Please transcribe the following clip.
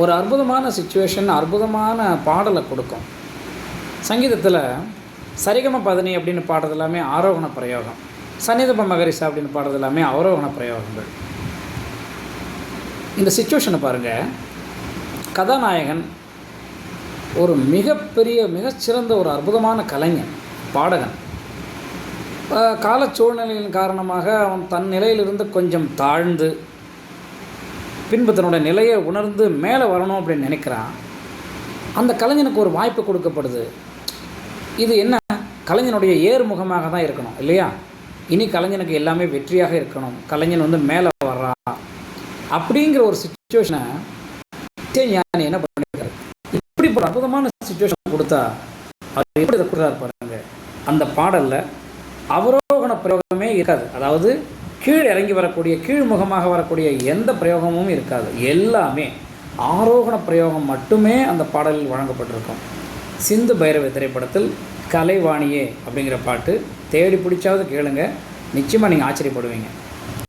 ஒரு அற்புதமான சுச்சுவேஷன் அற்புதமான பாடலை கொடுக்கும். சங்கீதத்தில் சரிகம பதனி அப்படின்னு பாடுறது எல்லாமே ஆரோகண பிரயோகம். சன்னிதப மகரிசா அப்படின்னு பாடுறது எல்லாமே அவரோகண பிரயோகங்கள். இந்த சுச்சுவேஷனை பாருங்கள் கதாநாயகன் ஒரு மிகப்பெரிய மிகச்சிறந்த ஒரு அற்புதமான கலைஞன் பாடகன். கால சூழ்நிலையின் காரணமாக அவன் தன் நிலையிலிருந்து கொஞ்சம் தாழ்ந்து பின்பு தன்னோட நிலையை உணர்ந்து மேலே வரணும் அப்படின்னு நினைக்கிறான். அந்த கலைஞனுக்கு ஒரு வாய்ப்பு கொடுக்கப்படுது. இது என்ன? கலைஞனுடைய ஏறுமுகமாக தான் இருக்கணும் இல்லையா? இனி கலைஞனுக்கு எல்லாமே வெற்றியாக இருக்கணும். கலைஞன் வந்து மேலே வர்றா. அப்படிங்கிற ஒரு சுச்சுவேஷனை ஞானி என்ன பண்ணிருக்காரு? இப்படி ஒரு அற்புதமான சுச்சுவேஷன் கொடுத்தா அவர் எப்படி இதை கொடுத்தாரு பாருங்க. அந்த பாடலில் அவரோகண பிரயோகமே இருக்காது. அதாவது கீழ் இறங்கி வரக்கூடிய கீழ்முகமாக வரக்கூடிய எந்த பிரயோகமும் இருக்காது. எல்லாமே ஆரோகண பிரயோகம் மட்டுமே அந்த பாடலில் வழங்கப்பட்டிருக்கும். சிந்து பைரவ திரைப்படத்தில் கலைவாணியே அப்படிங்கிற பாட்டு தேடி பிடிச்சாவது கேளுங்க. நிச்சயமாக நீங்கள் ஆச்சரியப்படுவீங்க.